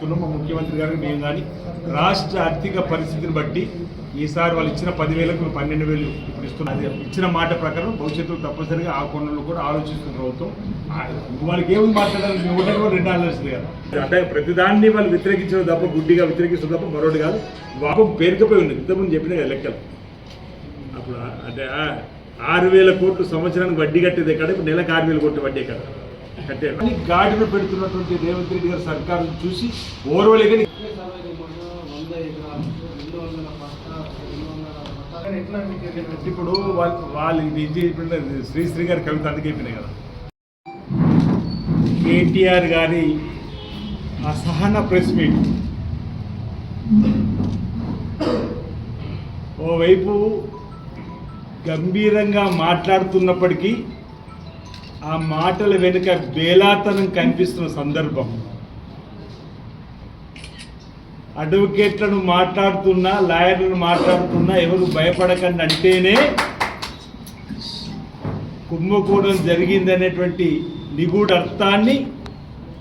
తీసుకున్నాం. మా ముఖ్యమంత్రి గారు మేము కానీ రాష్ట్ర ఆర్థిక పరిస్థితిని బట్టి ఈసారి వాళ్ళు ఇచ్చిన పదివేలకు పన్నెండు వేలు ఇప్పుడు ఇస్తున్నారు. ఇచ్చిన మాట ప్రకారం భవిష్యత్తులో తప్పనిసరిగా ఆ కోణంలో కూడా ఆలోచిస్తున్న ప్రభుత్వం. వాళ్ళకి ఏమి మాట్లాడాలి? ఒకటి కూడా రెండు ఆలోచనలు కదా అంటే ప్రతిదాన్ని వాళ్ళు వ్యతిరేకించడం తప్ప గుడ్డిగా వ్యతిరేకించడం తప్ప మరొకటి కాదు. వాపం పేరుకపోయి ఉంది. ఇంతకుముందు చెప్పిన లెక్కలు. అప్పుడు అంటే ఆరు వేల కోట్లు సంవత్సరానికి వడ్డీ కట్టేది ఎక్కడ? ఇప్పుడు నెలకు ఆరు వేల కోట్లు వడ్డీ ఎక్కడ? కట్టారు కానీ గాడిలో పెడుతున్నటువంటి రేవంత్ రెడ్డి గారి సర్కారు చూసి ఓర్వలేక కానీ ఇప్పుడు వాళ్ళు వాళ్ళు ఇది శ్రీశ్రీ గారి కవిత అందుకే కదా. కేటీఆర్ గారి అసహన ప్రెస్ మీట్. ఓవైపు గంభీరంగా మాట్లాడుతున్నప్పటికీ ఆ మాటల వెనుక బేలాతనం కనిపిస్తున్న సందర్భం. అడ్వకేట్లను మాట్లాడుతున్నా లాయర్లను మాట్లాడుతున్నా ఎవరు భయపడకండి అంటేనే కుంభకోణం జరిగిందనేటువంటి నిగూఢ అర్థాన్ని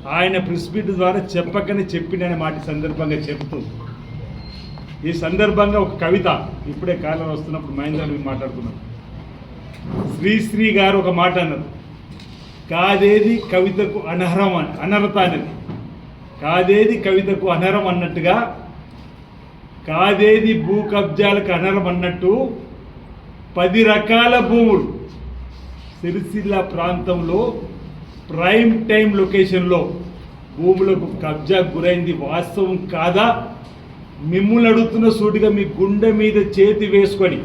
ఆయన ప్రెస్ ద్వారా చెప్పకనే చెప్పిన మాట సందర్భంగా చెబుతూ ఈ సందర్భంగా ఒక కవిత ఇప్పుడే కాలం వస్తున్నప్పుడు మహేంద్ర గారు మాట్లాడుతున్నాం శ్రీశ్రీ గారు ఒక మాట అన్నారు. కాదేది కవితకు అనర్హం అనర్హత అనేది? కాదేది కవితకు అనర్హం అన్నట్టుగా? కాదేది భూ కబ్జాలకు అనర్హం అన్నట్టు? పది రకాల భూములు. సిరిసిల్ల ప్రాంతంలో ప్రైమ్ టైం లొకేషన్లో భూములకు కబ్జా గురైంది. వాస్తవం కాదా? మిమ్మల్ని అడుగుతున్న సూటిగా మీ గుండె మీద చేతి వేసుకొని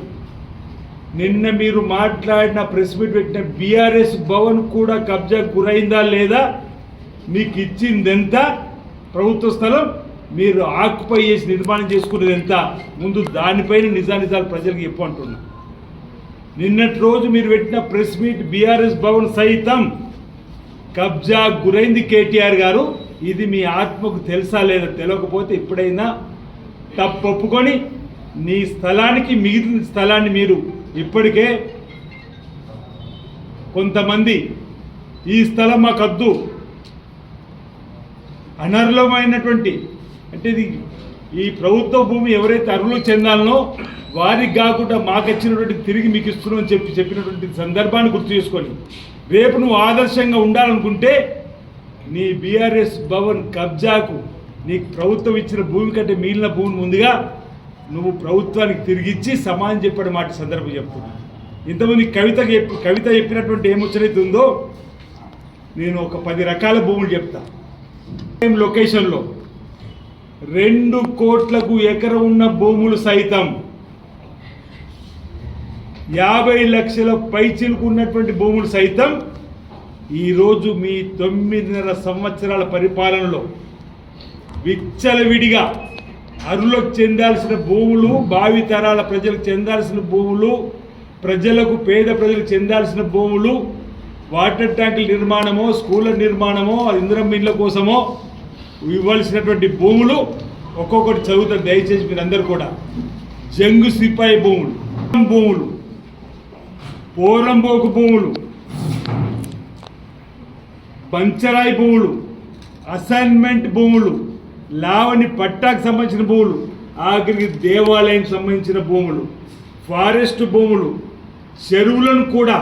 నిన్న మీరు మాట్లాడిన ప్రెస్ మీట్ పెట్టిన బీఆర్ఎస్ భవన్ కూడా కబ్జా గురైందా లేదా? మీకు ఇచ్చింది ఎంత ప్రభుత్వ స్థలం మీరు ఆక్యుపై చేసి నిర్మాణం చేసుకునేది ఎంత ముందు దానిపైన నిజానిజాలు ప్రజలకు చెప్పు అంటున్నా నిన్నటి రోజు మీరు పెట్టిన ప్రెస్ మీట్ బీఆర్ఎస్ భవన్ సైతం కబ్జా గురైంది కేటీఆర్ గారు. ఇది మీ ఆత్మకు తెలుసా లేదా తెలియకపోతే ఎప్పుడైనా తప్పు ఒప్పుకొని నీ స్థలానికి మిగిలిన స్థలాన్ని మీరు ఇప్పటికే కొంతమంది ఈ స్థలం మాకు వద్దు అనర్హమైనటువంటి అంటే ఇది ఈ ప్రభుత్వ భూమి ఎవరైతే అర్హులు చెందాలనో వారికి కాకుండా మాకు వచ్చినటువంటి తిరిగి మీకు ఇస్తున్నామని చెప్పి చెప్పినటువంటి సందర్భాన్ని గుర్తు చేసుకొని రేపు నువ్వు ఆదర్శంగా ఉండాలనుకుంటే నీ బీఆర్ఎస్ భవన్ కబ్జాకు నీకు ప్రభుత్వం ఇచ్చిన భూమి కంటే మిగిలిన భూమిని ముందుగా నువ్వు ప్రభుత్వానికి తిరిగిచ్చి సమానం చెప్పడం మాట సందర్భం చెప్తున్నా ఇంతమంది కవిత చెప్పి కవిత చెప్పినటువంటి ఏమొచ్చనైతే ఉందో నేను ఒక పది రకాల భూములు చెప్తా. సేమ్ లొకేషన్లో? రెండు కోట్లకు ఎకరం ఉన్న భూములు సైతం యాభై లక్షల పైచిలకు ఉన్నటువంటి భూములు సైతం ఈరోజు మీ తొమ్మిదిన్నర సంవత్సరాల పరిపాలనలో విచ్చలవిడిగా అరులకు చెందాల్సిన భూములు భావి తరాల ప్రజలకు చెందాల్సిన భూములు ప్రజలకు పేద ప్రజలకు చెందాల్సిన భూములు వాటర్ ట్యాంకుల నిర్మాణమో స్కూళ్ళ నిర్మాణమో ఇంద్రం ఇండ్ల కోసమో ఇవ్వాల్సినటువంటి భూములు ఒక్కొక్కటి చదువుతారు. దయచేసి మీరందరూ కూడా. జంగు సిపాయి భూములు భూములు పోరంబోకు భూములు పంచరాయి భూములు అసైన్మెంట్ భూములు లావణి పట్టాకు సంబంధించిన భూములు ఆఖరికి దేవాలయానికి సంబంధించిన భూములు ఫారెస్ట్ భూములు చెరువులను కూడా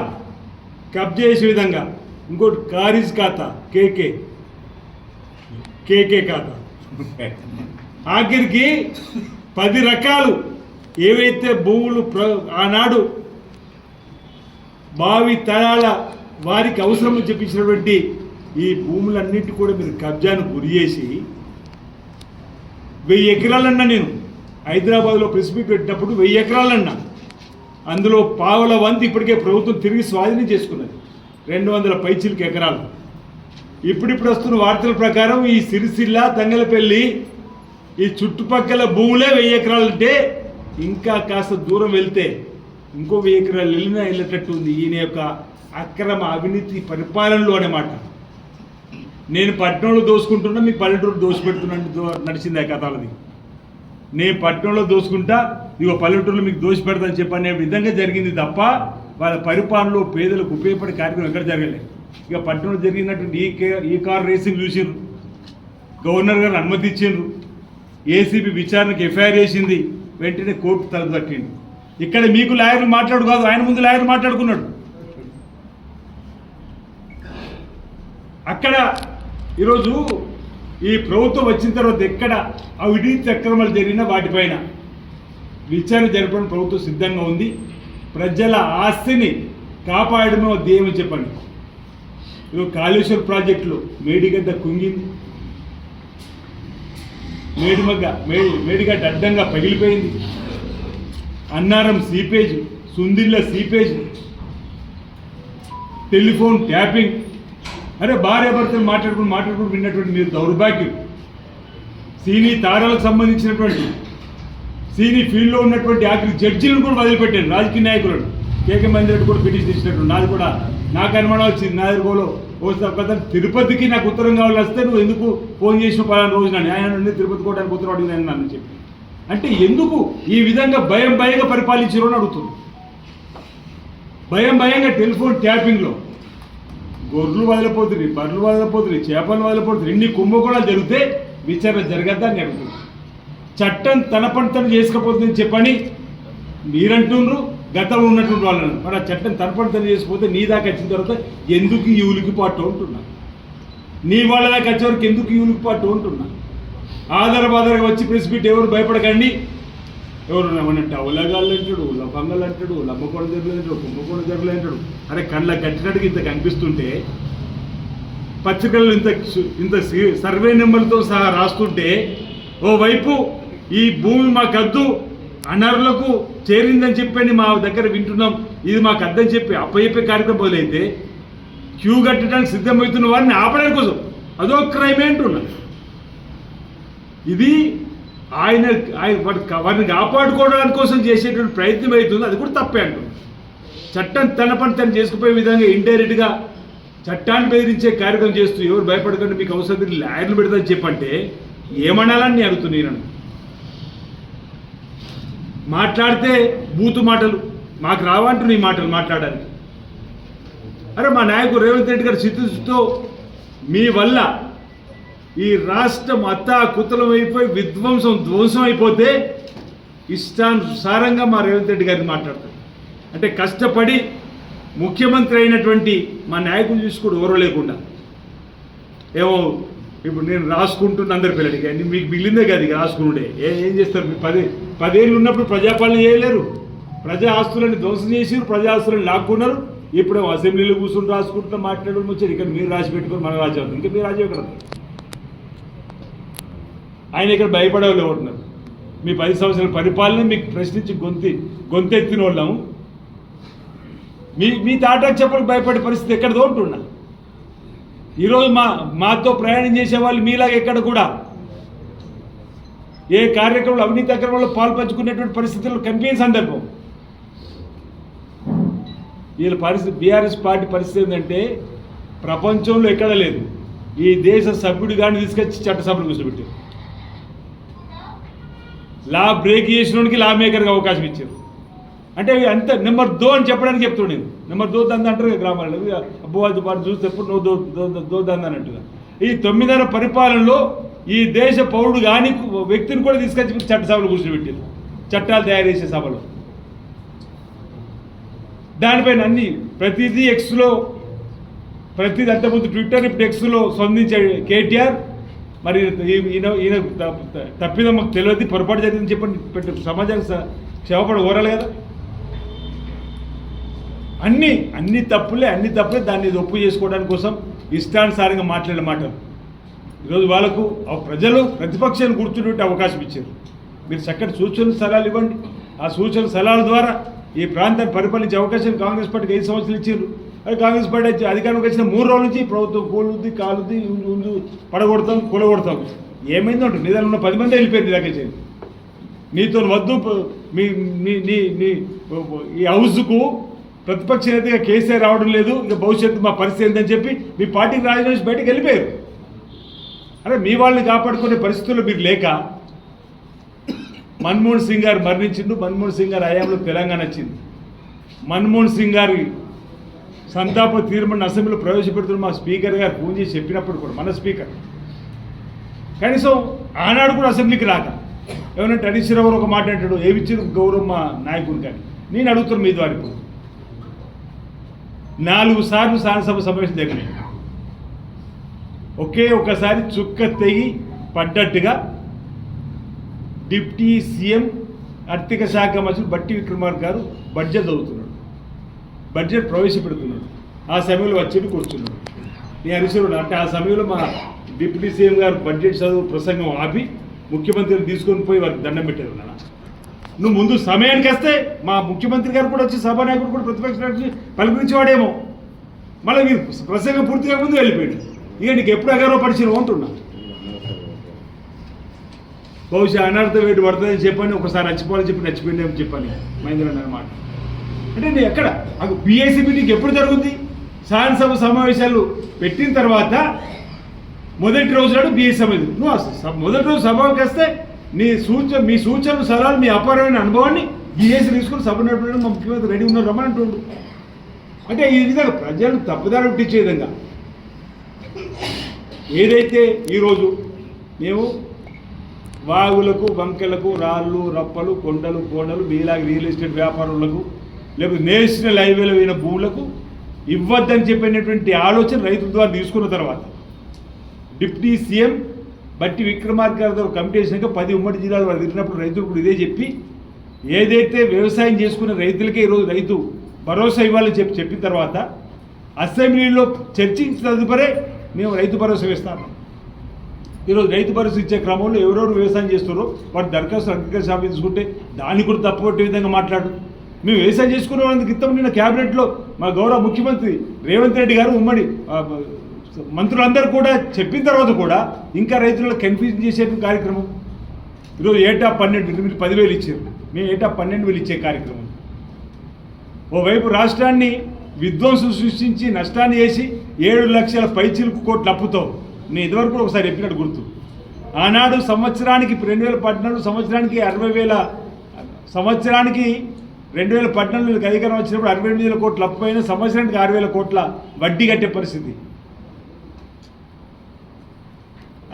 కబ్జా చేసే విధంగా. ఇంకోటి కారీజ్ ఖాతా కేకే. కేకే ఖాతా. ఆఖరికి పది రకాలు ఏవైతే భూములు ప్ర ఆనాడు భావి తరాల వారికి అవసరం చెప్పించినటువంటి ఈ భూములన్నిటి కూడా మీరు కబ్జాను గురి చేసి వెయ్యి ఎకరాలన్నా నేను హైదరాబాద్లో ప్రెస్ మీట్ పెట్టినప్పుడు వెయ్యి ఎకరాలన్నా. అందులో పావుల వంతు ఇప్పటికే ప్రభుత్వం తిరిగి స్వాధీనం చేసుకున్నది. రెండు వందల పైచిలకి ఎకరాలు. ఇప్పుడిప్పుడు వస్తున్న వార్తల ప్రకారం ఈ సిరిసిల్ల తంగలపల్లి ఈ చుట్టుపక్కల భూములే వెయ్యి ఎకరాలంటే ఇంకా కాస్త దూరం వెళ్తే ఇంకో వెయ్యి ఎకరాలు వెళ్ళినా వెళ్ళేటట్టు ఉంది. ఈయన యొక్క అక్రమ అవినీతి పరిపాలనలో అన్నమాట నేను పట్టణంలో దోసుకుంటున్నా మీ పల్లెటూరు దోసిపెడుతున్నట్టు నడిచింది ఆ కథలది. నేను పట్టణంలో దోసుకుంటా ఇగో పల్లెటూరులో మీకు దోసి పెడతాను చెప్పనే విధంగా జరిగింది తప్ప వాళ్ళ పరిపాలనలో పేదలకు ఉపయోగపడే కార్యక్రమం ఎక్కడ జరగలేదు ఇక పట్టణంలో జరిగినటువంటి ఈ కే ఈ కార్ రేసింగ్ చూసిండ్రు గవర్నర్ గారు అనుమతి ఇచ్చిండ్రు. ఏసీబీ విచారణకు ఎఫ్ఐఆర్ చేసింది. వెంటనే కోర్టు తలుపు తట్టిండు. ఇక్కడ మీకు లాయర్లు మాట్లాడు కాదు ఆయన ముందు లాయర్లు మాట్లాడుకున్నాడు. అక్కడ ఈరోజు ఈ ప్రభుత్వం వచ్చిన తర్వాత ఎక్కడ అవినీతి అక్రమాలు జరిగిన వాటిపైన విచారణ జరపడం ప్రభుత్వం సిద్ధంగా ఉంది. ప్రజల ఆస్తిని కాపాడమే ఒక చెప్పండి. ఇది కాళేశ్వర ప్రాజెక్టులో మేడిగడ్డ కుంగింది. మేడిమగ్గ మేడి మేడిగడ్డ అడ్డంగా పగిలిపోయింది. Annaram seepage Sundilla seepage telephone tapping అరే భార్య భర్తలు మాట్లాడుకుని మాట్లాడుకుని విన్నటువంటి మీరు దౌర్భాగ్యం సీనీ తారాలకు సంబంధించినటువంటి సీనీ ఫీల్డ్లో ఉన్నటువంటి ఆఖరి జడ్జీలను కూడా వదిలిపెట్టారు రాజకీయ నాయకులను. కేకే మందిరెడ్డి కూడా పిటిషన్ ఇచ్చినట్టు. నాది కూడా నాకు అనుమానం వచ్చింది. నా ఎదురుగోలో ఓసారి తిరుపతికి నాకు ఉత్తరం కావాలి వస్తే నువ్వు ఎందుకు ఫోన్ చేసిన పలానా రోజు నన్ను ఆయన నుండి తిరుపతి కోటానికి ఉత్తరం అడిగినాను నన్ను చెప్పి అంటే ఎందుకు ఈ విధంగా భయం భయంగా పరిపాలించారు అని అడుగుతుంది భయం భయంగా టెలిఫోన్ ట్యాపింగ్లో గొర్రెలు వదిలిపోతుంది బర్రెలు వదిలిపోతుంది చేపలు వదిలిపోతుంది ఇన్ని కుంభకోణాలు జరిగితే విచారణ జరగద్దా అని అడుగుతుంది చట్టం తన పని తను చేసుకపోతుందని చెప్పని మీరంటుండ్రు గతంలో ఉన్నటువంటి వాళ్ళని మరి ఆ చట్టం తన పని తను చేసిపోతే నీ దాకా వచ్చిన తర్వాత ఎందుకు ఈ ఉలికి పాటు ఉంటున్నా నీ వాళ్ళ దాకా వచ్చే వరకు ఎందుకు ఈ ఉలికిపాటు ఉంటున్నా ఆధార బాధారగా వచ్చి ప్రెస్ మీట్ ఎవరు భయపడకండి ఎవరు ఏమనంటే ఉలగాళ్ళు అంటాడు లఫంగలు అంటాడు లమ్మకోడ జరుగులు అంటాడు కుంభకోడ జరుగులు అంటాడు అరే కళ్ళ కట్టినట్టుగా ఇంత కనిపిస్తుంటే పత్రికలు ఇంత ఇంత సర్వే నెంబర్తో సహా రాస్తుంటే ఓవైపు ఈ భూమి మాకద్దు అనర్లకు చేరిందని చెప్పని మా దగ్గర వింటున్నాం ఇది మాకు అద్దని చెప్పి అప్పయ్యప్పే కార్యక్రమం మొదలైతే క్యూ కట్టడానికి సిద్ధమవుతున్న వారిని ఆపడానికి కోసం అదో క్రైమే అంటున్నా. ఇది ఆయన ఆయన వారిని కాపాడుకోవడానికి కోసం చేసేటువంటి ప్రయత్నం అవుతుంది అది కూడా తప్పే అంటుంది చట్టం తన పని తను చేసుకుపోయే విధంగా ఇండైరెక్ట్గా చట్టాన్ని బెదిరించే కార్యక్రమం చేస్తూ ఎవరు భయపడకండి మీకు అవసరం లాయర్లు పెడతాని చెప్పంటే ఏమనాలని నేను అడుగుతున్నాను మాట్లాడితే బూతు మాటలు మాకు రావంటున్నాయి ఈ మాటలు మాట్లాడడానికి. అరే మా నాయకుడు రేవంత్ రెడ్డి గారి చిత్తశుద్ధితో మీ వల్ల ఈ రాష్ట్రం అత్తా కుతలం అయిపోయి విధ్వంసం ధ్వంసం అయిపోతే ఇష్టానుసారంగా మా రేవంత్ రెడ్డి గారిని మాట్లాడతారు. అంటే కష్టపడి ముఖ్యమంత్రి అయినటువంటి మా నాయకులు చూసుకోడు ఎవరో లేకుండా. ఏమో ఇప్పుడు నేను రాసుకుంటున్న అందరి పిల్లలకి అన్ని మీకు మిగిలిందే కాదు ఇక రాసుకుంటే ఏ ఏం చేస్తారు? మీరు పదే పదేళ్ళు ఉన్నప్పుడు ప్రజాపాలన చేయలేరు. ప్రజా ఆస్తులని ధ్వంసం చేసి ప్రజా ఆస్తులను లాక్కున్నారు. ఇప్పుడు అసెంబ్లీలో కూర్చుని రాసుకుంటున్నా మాట్లాడడం వచ్చారు. ఇక్కడ మీరు రాసి పెట్టుకొని మన రాజ్యం ఇంకా మీరు రాజ్యం ఎక్కడ ఆయన ఇక్కడ భయపడేవాళ్ళు ఎవరున్నారు మీ పది సంవత్సరాల పరిపాలన మీకు ప్రశ్నించి గొంతి గొంతెత్తిన వాళ్ళము మీ మీ తాటాకు చెప్పడానికి భయపడే పరిస్థితి ఎక్కడ తోటున్నా ఈరోజు మా మాతో ప్రయాణం చేసే వాళ్ళు మీలాగా ఎక్కడ కూడా? ఏ కార్యక్రమంలో అవినీతి అక్రమంలో పాల్పంచుకునేటువంటి పరిస్థితుల్లో కంపెనీ సందర్భం. వీళ్ళ పరిస్థితి బీఆర్ఎస్ పార్టీ పరిస్థితి ఏంటంటే ప్రపంచంలో ఎక్కడ లేదు. ఈ దేశ సభ్యుడు కానీ తీసుకొచ్చి చట్టసభలు కూర్చోబెట్టారు. లా బ్రేక్ చేసినోడికి లా మేకర్కి అవకాశం ఇచ్చారు. అంటే అంత నెంబర్ దో అని చెప్పడానికి చెప్తాడు నేను. నెంబర్ దో దంద అంటారు గ్రామాల్లో. ఇవి అబ్బో అది వాడు చూస్తే ఎప్పుడు నువ్వు దో దో- దో దంద అన్నట్టుగా. ఈ తొమ్మిదర పరిపాలనలో ఈ దేశ పౌరుడు కాని వ్యక్తిని కూడా తీసుకొచ్చి చట్టసభలు కూర్చోబెట్టారు. చట్టాలు తయారు చేసే సభలో. దానిపైన అన్ని ప్రతిదీ ఎక్స్లో ప్రతిదీ అంతకుముందు ట్విట్టర్ ఇప్పుడు ఎక్స్లో స్పందించే కేటీఆర్ మరి ఈయన ఈయన తప్పిదో మాకు తెలియదు పొరపాటు జరిగిందని చెప్పని పెట్టు సమాజానికి స- క్షమపడ కోరాలి కదా. అన్ని అన్ని తప్పులే అన్ని తప్పులే దాన్ని ఒప్పు చేసుకోవడానికి కోసం ఇష్టానుసారంగా మాట్లాడే మాటలు ఈరోజు వాళ్ళకు ఆ ప్రజలు ప్రతిపక్షాన్ని కూర్చుంటే అవకాశం ఇచ్చారు. మీరు చక్కటి సూచనలు సలహాలు ఇవ్వండి. ఆ సూచన సలహాల ద్వారా ఈ ప్రాంతాన్ని పరిపాలించే అవకాశం కాంగ్రెస్ పార్టీకి ఐదు సంవత్సరాలు ఇచ్చారు. కాంగ్రెస్ పార్టీ వచ్చి అధికారంలోకి వచ్చిన మూడు రోజుల నుంచి ప్రభుత్వం కూలుద్ది కాలుద్ది పడగొడతాం కూలగొడతాం. ఏమైందో అంటే నిదానం ఉన్న పది మంది వెళ్ళిపోయింది నీ దగ్గర చేయండి నీతో వద్దు మీ నీ నీ నీ ఈ హౌస్కు ప్రతిపక్ష నేతగా కేసీఆర్ రావడం లేదు ఇక భవిష్యత్తు మా పరిస్థితి ఏంటని చెప్పి మీ పార్టీకి రాజీనామా చేసి బయటకు వెళ్ళిపోయారు. అరే మీ వాళ్ళని కాపాడుకునే పరిస్థితుల్లో మీరు లేక మన్మోహన్ సింగ్ గారు మరణించిండు. మన్మోహన్ సింగ్ గారు హయాంలో తెలంగాణ వచ్చింది. మన్మోహన్ సింగ్ గారి సంతాప తీర్మానం అసెంబ్లీలో ప్రవేశపెడుతున్న మా స్పీకర్ గారు ఫోన్ చేసి చెప్పినప్పుడు కూడా మన స్పీకర్. కనీసం ఆనాడు కూడా అసెంబ్లీకి రాక. ఏమన్నా హరీశ్వరరావు గారు ఒక మాట అంటాడు ఏమిచ్చిన గౌరవం మా నాయకుడు కానీ? నేను అడుగుతున్నాను మీ ద్వారా ఇప్పుడు. నాలుగు సార్లు శాసనసభ సమావేశం జరిగినాయి. ఒకే ఒకసారి చుక్క తెగి పడ్డట్టుగా డిప్టీ సీఎం ఆర్థిక శాఖ మంత్రి బట్టి విక్రమార్ గారు బడ్జెట్ చదువుతున్నాడు. బడ్జెట్ ప్రవేశపెడుతున్నాడు ఆ సమయంలో వచ్చి కూర్చున్నాడు నేను అనుసరుడు అంటే ఆ సమయంలో మా డిప్యూటీ సీఎం గారు బడ్జెట్ చదువు ప్రసంగం ఆపి ముఖ్యమంత్రిని తీసుకొని పోయి వారికి దండం పెట్టారు నాన్న. నువ్వు ముందు సమయానికి వస్తే మా ముఖ్యమంత్రి గారు కూడా వచ్చి సభానాయకుడు కూడా ప్రతిపక్ష నాయకుడు పలుకరించేవాడేమో. మళ్ళీ మీరు ప్రసంగం పూర్తిగా ముందు వెళ్ళిపోయాడు. ఇక నీకు ఎప్పుడు అగారో పరిచయం ఉంటున్నా బహుశా అనర్థం వేటు పడుతుందని చెప్పని ఒకసారి నచ్చిపోవాలని చెప్పి నచ్చిపోయిందేమని చెప్పాను మహేంద్ర అన్నమాట అంటే నేను ఎక్కడ? నాకు బీఏసీ మీటింగ్ ఎప్పుడు జరుగుతుంది శాసనసభ సమావేశాలు పెట్టిన తర్వాత మొదటి రోజు నాడు బీఎస్ నువ్వు మొదటి రోజు సభకి వస్తే నీ సూచన మీ సూచనలు సలహాలు మీ అపారమైన అనుభవాన్ని బీఎస్సీ తీసుకుని సభ నడపడానికి మా ముఖ్యమంత్రి రెడీ ఉన్నారు రమ్మని అంటుండు. అంటే ఈ విధంగా ప్రజలను తప్పుదారి పుట్టించే విధంగా. ఏదైతే ఈరోజు మేము వాగులకు వంకెలకు రాళ్ళు రప్పలు కొండలు కోడలు మీలాగ రియల్ ఎస్టేట్ వ్యాపారులకు లేకపోతే నేషనల్ హైవేలో పోయిన భూములకు ఇవ్వద్దని చెప్పినటువంటి ఆలోచన రైతుల ద్వారా తీసుకున్న తర్వాత డిప్యూటీ సీఎం బట్టి విక్రమార్క గారితో కమిటీ వేసినాక పది ఉమ్మడి జిల్లాలు వారు తిరిగినప్పుడు రైతులు కూడా ఇదే చెప్పి ఏదైతే వ్యవసాయం చేసుకున్న రైతులకే ఈరోజు రైతు భరోసా ఇవ్వాలని చెప్పి చెప్పిన తర్వాత అసెంబ్లీలో చర్చించిన తదుపరే మేము రైతు భరోసా వేస్తాము. ఈరోజు రైతు భరోసా ఇచ్చే క్రమంలో ఎవరెవరు వ్యవసాయం చేస్తారో వాటి దరఖాస్తు అగ్రికల్చర్ ఆఫీస్ తీసుకుంటే దాన్ని కూడా తప్పుపట్టే విధంగా మాట్లాడు. మేము వ్యవసాయం చేసుకునే క్రితం నిన్న క్యాబినెట్లో మా గౌరవ ముఖ్యమంత్రి రేవంత్ రెడ్డి గారు ఉమ్మడి మంత్రులందరూ కూడా చెప్పిన తర్వాత కూడా ఇంకా రైతులను కన్ఫ్యూజన్ చేసే కార్యక్రమం. ఈరోజు ఏటా పన్నెండు మీరు పదివేలు ఇచ్చారు. మేము ఏటా పన్నెండు వేలు ఇచ్చే కార్యక్రమం. ఓవైపు రాష్ట్రాన్ని విధ్వంసం సృష్టించి నష్టాన్ని చేసి ఏడు లక్షల పైచిలుకు కోట్లు అప్పుతో నేను ఇదివరకు కూడా ఒకసారి చెప్పినట్టు గుర్తు. ఆనాడు సంవత్సరానికి రెండు వేల పద్నాలుగు సంవత్సరానికి అరవై వేల సంవత్సరానికి రెండు వేల పద్నాలుగు అధికారం వచ్చినప్పుడు అరవై ఎనిమిది వేల కోట్ల అప్పు అయిన సంవత్సరానికి ఆరు వేల కోట్ల వడ్డీ కట్టే పరిస్థితి.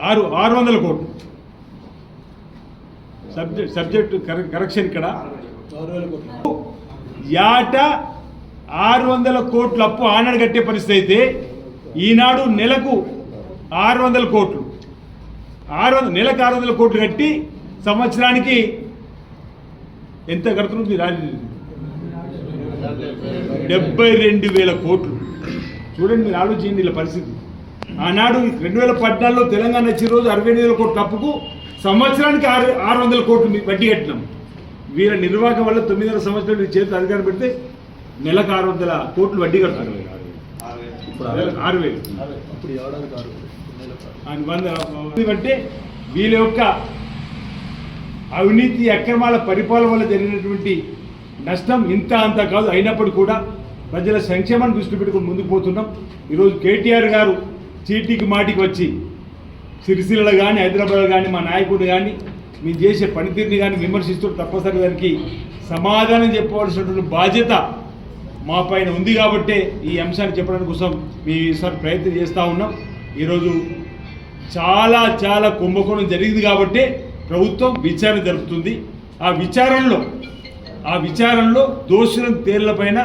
ఆరు ఆరు వందల కోట్లు. సబ్జెక్ట్ సబ్జెక్ట్ కరెక్షన్ ఇక్కడ. యాట ఆరు వందల కోట్లు అప్పు ఆనాడు కట్టే పరిస్థితి అయితే ఈనాడు నెలకు ఆరు వందల కోట్లు. ఆరు వందల నెలకు ఆరు వందల కోట్లు కట్టి సంవత్సరానికి ఎంత కడుతుంది రాజు డెబ్బై రెండు వేల కోట్లు. చూడండి మీరు ఆలోచించండి వీళ్ళ పరిస్థితి. ఆనాడు రెండు వేల పద్నాలుగులో తెలంగాణ వచ్చే రోజు అరవై ఎనిమిది వేల కోట్ల అప్పుకు సంవత్సరానికి ఆరు ఆరు వందల కోట్లు వడ్డీ కట్టినాం. వీళ్ళ నిర్వాహకం వల్ల తొమ్మిదిన్నర సంవత్సరాలు ఈ చేతి అధికారం పెడితే నెలకు ఆరు వందల కోట్లు వడ్డీ కడతారు ఆరు వేలు. అంటే వీళ్ళ యొక్క అవినీతి అక్రమాల పరిపాలన వల్ల జరిగినటువంటి నష్టం ఇంత అంత కాదు. అయినప్పటికీ కూడా ప్రజల సంక్షేమాన్ని దృష్టి పెట్టుకుని ముందుకు పోతున్నాం. ఈరోజు కేటీఆర్ గారు చీటికి మాటికి వచ్చి సిరిసిల్ల కానీ హైదరాబాద్ కానీ మా నాయకుడు కానీ మేము చేసే పనితీరుని కానీ విమర్శిస్తూ తప్పనిసరి దానికి సమాధానం చెప్పవలసినటువంటి బాధ్యత మా పైన ఉంది కాబట్టే ఈ అంశాన్ని చెప్పడానికి కోసం మీ సార్ ప్రయత్నం చేస్తూ ఉన్నాం. ఈరోజు చాలా చాలా కుంభకోణం జరిగింది కాబట్టే ప్రభుత్వం విచారణ జరుపుతుంది. ఆ విచారణలో ఆ విచారణలో దోషులను తేళ్ళపైన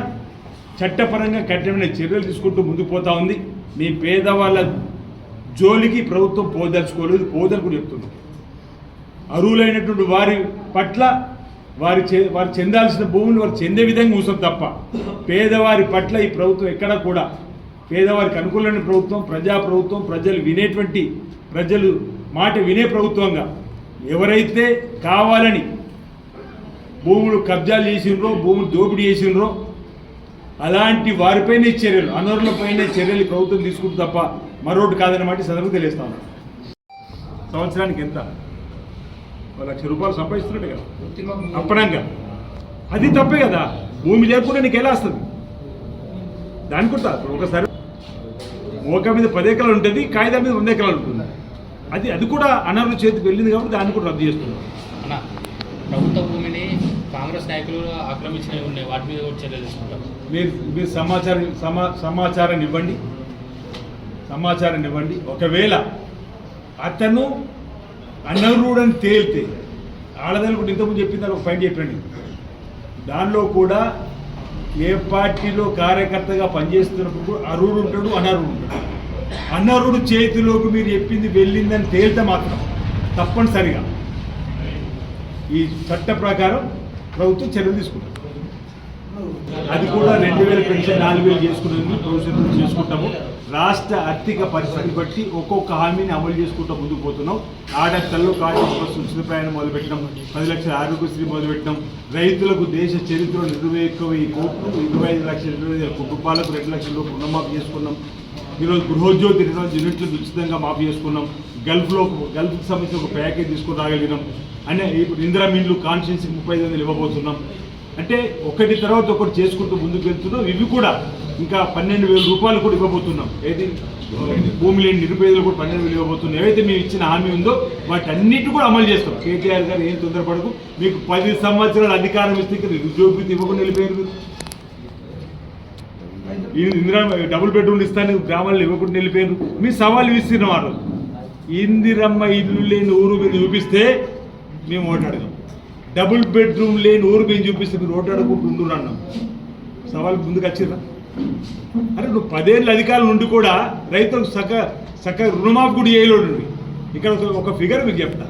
చట్టపరంగా కఠినమైన చర్యలు తీసుకుంటూ ముందుకు పోతా ఉంది. మీ పేదవాళ్ళ జోలికి ప్రభుత్వం పోదలుచుకోలేదు. పోదలుకుని చెప్తుంది. అర్హులైనటువంటి వారి పట్ల వారి చే- వారు చెందాల్సిన భూములు వారు చెందే విధంగా ఉంచాం తప్ప పేదవారి పట్ల ఈ ప్రభుత్వం ఎక్కడా కూడా పేదవారికి అనుకూలమైన ప్రభుత్వం ప్రజా ప్రభుత్వం ప్రజలు వినేటువంటి ప్రజలు మాట వినే ప్రభుత్వంగా ఎవరైతే కావాలని భూములు కబ్జాలు చేసిండ్రో భూములు దోపిడీ చేసినరో అలాంటి వారిపైనే చర్యలు అనర్హులపైనే చర్యలు ప్రభుత్వం తీసుకుంటుంది తప్ప మరొకటి కాదన్నమాట సందర్భం తెలియస్తా సంవత్సరానికి ఎంత? ఒక లక్ష రూపాయలు సంపాదిస్తున్నట్టు కదా? అప్పనంగా. అది తప్పే కదా. భూమి లేకుండా నీకు ఎలా వస్తుంది? దాని కూడా ఒకసారి ఓక మీద పది ఎకరాలు ఉంటుంది కాగితం మీద వంద ఎకరాలు ఉంటుంది. అది అది కూడా అనర్హుల చేతికి వెళ్ళింది కాబట్టి దాన్ని కూడా రద్దు చేస్తున్నాం ప్రభుత్వం కాంగ్రెస్ నాయకులు ఆక్రమించినవి ఉన్నాయి. వాటి మీద కూడా చర్యలు తీసుకుంటాం. మీరు మీరు సమాచారం సమా సమాచారాన్ని ఇవ్వండి. సమాచారాన్ని ఇవ్వండి. ఒకవేళ అతను అనర్హుడు అని తేలితే ఆడదాని కూడా ఇంతకుముందు చెప్పింది ఒక ఫైన్ చెప్పండి. దానిలో కూడా ఏ పార్టీలో కార్యకర్తగా పనిచేస్తున్నప్పుడు కూడా అర్హుడు ఉంటాడు అనర్హుడు ఉంటాడు. అనర్హుడు చేతిలోకి మీరు చెప్పింది వెళ్ళిందని తేలితే మాత్రం తప్పనిసరిగా ఈ చట్ట ప్రకారం ప్రభుత్వం చర్యలు తీసుకుంటుంది. అది కూడా రెండు వేల పెన్షన్ నాలుగు వేలు చేసుకునేందుకు ప్రొసీజర్ చేసుకుంటాము. రాష్ట్ర ఆర్థిక పరిస్థితిని బట్టి ఒక్కొక్క హామీని అమలు చేసుకుంటూ ముందుకు పోతున్నాం. ఆడతల్లో కాలేజ్ బస్సు ఉచిత ప్రయాణం మొదలుపెట్టినాం పది లక్షల ఆరోగ్యశ్రీ మొదలుపెట్టినాం రైతులకు దేశ చరిత్రలో ఇరవై ఒక్క వెయ్యి కోట్లు ఇరవై ఐదు లక్షల ఇరవై ఐదు కుటుంబాలకు రెండు లక్షల లోపు రుణమాఫీ చేసుకున్నాం. ఈరోజు గృహోద్యోగి యూనిట్లు ఉచితంగా మాఫీ చేసుకున్నాం. గల్ఫ్లో గల్ఫ్కి సంబంధించిన ఒక ప్యాకేజ్ తీసుకుని రాగలిగినాం. అనే ఇప్పుడు ఇందిరా మిన్లు కాన్స్టిట్యూన్సీకి ముప్పై ఐదు వందలు ఇవ్వబోతున్నాం. అంటే ఒకటి తర్వాత ఒకటి చేసుకుంటూ ముందుకు వెళ్తున్నాం. ఇవి కూడా ఇంకా పన్నెండు వేల రూపాయలు కూడా ఇవ్వబోతున్నాం. ఏది? భూమి లేని. నిరుపేదలు కూడా పన్నెండు వేలు ఇవ్వబోతున్నాం. ఏవైతే మేము ఇచ్చిన హామీ ఉందో వాటన్నిటి కూడా అమలు చేస్తాం. కేటీఆర్ గారు ఏం తొందరపడకు. మీకు పది సంవత్సరాల అధికారం ఇస్తే నిరుద్యోగిత ఇవ్వకుండా వెళ్ళిపోయారు. ఇందిరా డబుల్ బెడ్రూమ్ ఇస్తాను గ్రామాల్లో ఇవ్వకుండా వెళ్ళిపోయారు. మీ సవాల్ విసిరిన వారు. ఇందిరమ్మ ఇల్లు లేని ఊరు మీరు చూపిస్తే మేము ఓటాడదాం డబుల్ బెడ్రూమ్ లేని ఊరు మేము చూపిస్తే మీరు ఓటు ఉండు అన్నాం. సవాల్ ముందుకు వచ్చిర్రా అరే నువ్వు పదేళ్ళ అధికారులు ఉండి కూడా రైతులకు సక సక రుణమాఫీ కూడా చేయలేడు ఇక్కడ ఒక- ఒక ఫిగర్ మీకు చెప్తా.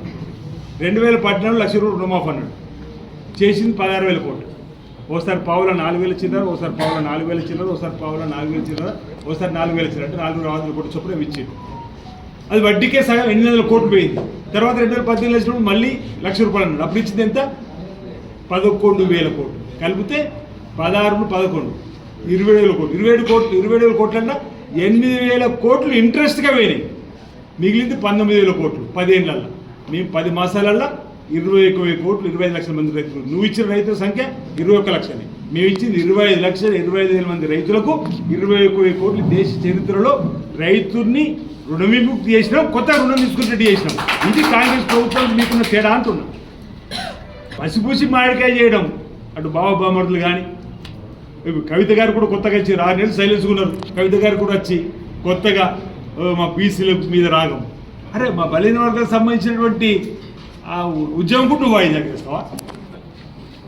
రెండు వేల పద్నాలుగు లక్ష రూపాయలు రుణమాఫీ అన్నాడు. చేసింది పదహారు వేల కోట్లు. ఓసారి పావుల నాలుగు వేల చిల్లర ఓసారి పావుల నాలుగు వేల చిల్లర ఓసారి పావుల నాలుగు వేల చిల్లర ఓసారి నాలుగు వేల చిల్లర అంటే నాలుగు వందల కూడా చొప్పున ఇచ్చింది అది వడ్డీకే సగం ఎనిమిది వందల కోట్లు పోయింది. తర్వాత రెండు వేల పద్దెనిమిది లక్షలు మళ్ళీ లక్ష రూపాయలు అన్నాడు. అప్పుడు ఇచ్చింది ఎంత? పదకొండు వేల కోట్లు. కలిపితే పదహారు పదకొండు. ఇరవై వేల కోట్లు. ఇరవై ఏడు కోట్లు ఇరవై ఏడు వేల కోట్లు అన్న ఎనిమిది వేల కోట్లు ఇంట్రెస్ట్గా పోయినాయి. మిగిలింది పంతొమ్మిది వేల కోట్లు. పదేళ్ళల్లో మేము పది మాసాలల్లో ఇరవై ఒక్క కోట్లు ఇరవై ఐదు లక్షల మంది రైతులు. నువ్వు ఇచ్చిన రైతుల సంఖ్య ఇరవై ఒక్క లక్షలే. మేము ఇచ్చింది ఇరవై ఐదు లక్షల ఇరవై ఐదు వేల మంది రైతులకు ఇరవై ఒక్క కోట్లు దేశ చరిత్రలో రైతుల్ని రుణ విముక్తి చేసినాం కొత్త రుణం తీసుకున్నట్టు చేసినాం. ఇది కాంగ్రెస్ ప్రభుత్వం మీకున్న తేడా అంటున్నాం. పసిపూసి మామిడికాయ చేయడం అటు బావ బామర్లు కానీ కవిత గారు కూడా కొత్తగా వచ్చి ఆరు నెలలు సైలెన్స్ ఉన్నారు. కవిత గారు కూడా వచ్చి కొత్తగా మా బీసీల మీద రాగం. అరే మా బలహీన వర్గాలకు సంబంధించినటువంటి ఆ ఉ- ఉద్యమం కూడా నువ్వు వాయిదా చేస్తావా?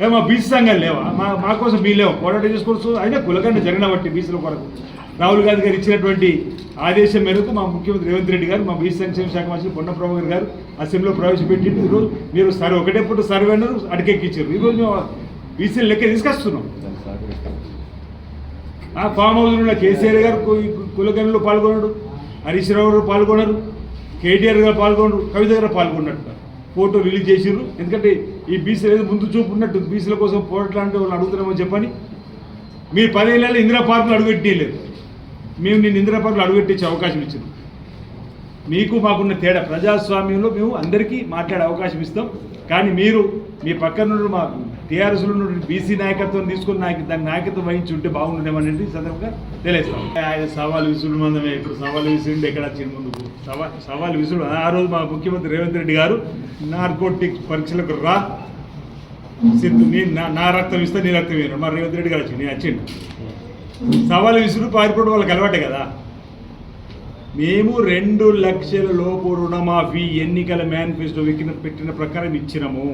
మా బీసీ సంఘాలు లేవా? మా మా కోసం మీ లేవు? పోరాటం చేసుకోవచ్చు. అయితే కులకండ జరిగిన బట్టి బీసీల కొరకు. రాహుల్ గాంధీ గారు ఇచ్చినటువంటి ఆదేశం మేరకు మా ముఖ్యమంత్రి రేవంత్ రెడ్డి గారు మా బీసీ సంక్షేమ శాఖ మంత్రి పొన్న ప్రభాకర్ గారు అసెంబ్లీలో ప్రవేశపెట్టి ఈరోజు మీరు సర్వే ఒకటే పూట సర్వే అన్నారు అడికెక్కించారు. ఈరోజు మేము బీసీలు లెక్క తీసుకొస్తున్నాం. ఆ ఫామ్ హౌస్ ఉన్న కేసీఆర్ గారు కు- కులగణలో పాల్గొన్నాడు హరీష్ రావు గారు పాల్గొన్నారు కేటీఆర్ గారు పాల్గొన్నారు కవిత గారు పాల్గొన్నట్టు ఫోటో రిలీజ్ చేసిర్రు. ఎందుకంటే ఈ బీసీలు ఏదో ముందు చూపు ఉన్నట్టు బీసీల కోసం పోరాట్లాంటి వాళ్ళు అడుగుతున్నామని చెప్పని మీరు పదేళ్ళలో ఇందిరా పార్కులు అడుగుపెట్టలేదు మేము నేను ఇందిరా పార్కులు అడుగుపెట్టించే అవకాశం ఇచ్చాను. మీకు మాకున్న తేడా ప్రజాస్వామ్యంలో మేము అందరికీ మాట్లాడే అవకాశం ఇస్తాం. కానీ మీరు మీ పక్కన మా టీఆర్ఎస్లో నుండి బీసీ నాయకత్వం తీసుకుని నాయక దాని నాయకత్వం వహించి ఉంటే బాగుండేమనేది ఈ సందర్భంగా తెలియస్తాం ఆయన సవాల్ విసుడు మందమే. ఇప్పుడు సవాల్ విసుడు ఎక్కడ వచ్చింది ముందుకు సవా సవాల్ విసుడు ఆ రోజు మా ముఖ్యమంత్రి రేవంత్ రెడ్డి గారు నార్కోటిక్ పరీక్షలకు రా. సిద్ధు నీ నా నా రక్తం ఇస్తే నీ రక్తం వేరు. మా రేవంత్ రెడ్డి గారు వచ్చింది నేను వచ్చిండు. సవాల్ విసురు పారిపోవడం వాళ్ళకి అలవాటే కదా. మేము రెండు లక్షల లోపు రుణమాఫీ ఎన్నికల మేనిఫెస్టో వెక్కిన పెట్టిన ప్రకారం ఇచ్చినాము.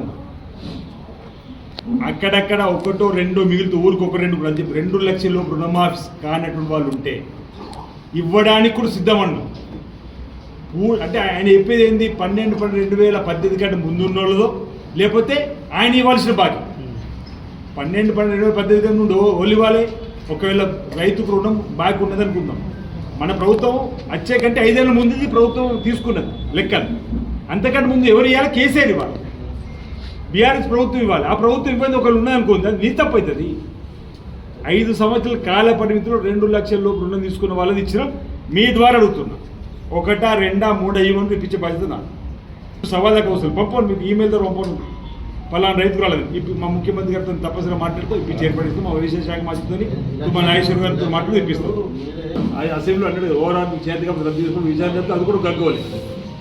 అక్కడక్కడ ఒకటో రెండో మిగులుతూ ఊరికి ఒక రెండు ప్రతి రెండు లక్షల రుణమాఫీ కానటువంటి వాళ్ళు ఉంటే ఇవ్వడానికి కూడా సిద్ధమన్నాం ఊ- అంటే ఆయన చెప్పేది ఏంది? పన్నెండు పన్నెండు రెండు వేల పద్దెనిమిది కంటే ముందున్న వాళ్ళదో లేకపోతే ఆయన ఇవ్వాల్సిన బాకీ. పన్నెండు పన్నెండు రెండు వేల పద్దెనిమిది కంటే నుండి ఓలి ఇవ్వాలి. ఒకవేళ రైతుకు రుణం బాకీ ఉన్నది అనుకుందాం. మన ప్రభుత్వం వచ్చే కంటే ఐదేళ్ళ ముందుది ప్రభుత్వం తీసుకున్నది లెక్కలు. అంతకంటే ముందు ఎవరు ఇవ్వాలి? కేసీఆర్ ఇవ్వాలి. బీఆర్ఎస్ ప్రభుత్వం ఇవ్వాలి. ఆ ప్రభుత్వం ఇబ్బంది ఒకళ్ళు ఉన్నాయనుకోండి అది నీ తప్పు అవుతుంది ఐదు సంవత్సరాల కాల పరిమితిలో రెండు లక్షల లోపు రుణం తీసుకున్న వాళ్ళని ఇచ్చిన మీ ద్వారా అడుగుతున్నా. ఒకటా రెండా మూడా ఇవ్వమని ఇప్పించే బాధ్యత నాకు సవాదాకా వస్తుంది పంపండి మీకు ఈమెయిల్ ద్వారా పంపండి. పలానా రైతు రాలేదు. ఇప్పుడు మా ముఖ్యమంత్రి గారితో తప్పనిసరి మాట్లాడుతూ ఇప్పించి ఏర్పడిస్తూ మా విదేశ శాఖ మంత్రితో మా నాగేశ్వర గారితో మాట్లాడుతూ ఇప్పిస్తాం. అసెంబ్లీ అంటే ఓవరాల్ మీకు చేతిగా రద్దు చేసుకుని విచారణ చెప్తే అది కూడా గగ్గోవాలి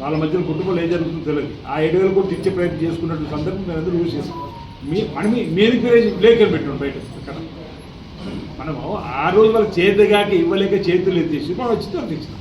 వాళ్ళ మధ్యలో కుటుంబంలో ఏం జరుగుతుందో తెలియదు. ఆ ఏడు వేలు కూడా తెచ్చే ప్రయత్నం చేసుకున్నట్టు సందర్భం మేము అందరూ యూజ్ చేస్తాం మీ మనం మేము లేఖలు పెట్టాం బయట. అక్కడ మనము ఆ రోజు వాళ్ళకి చేతగాక ఇవ్వలేక చేతులు ఎత్తేసి మనం వచ్చి తెచ్చాం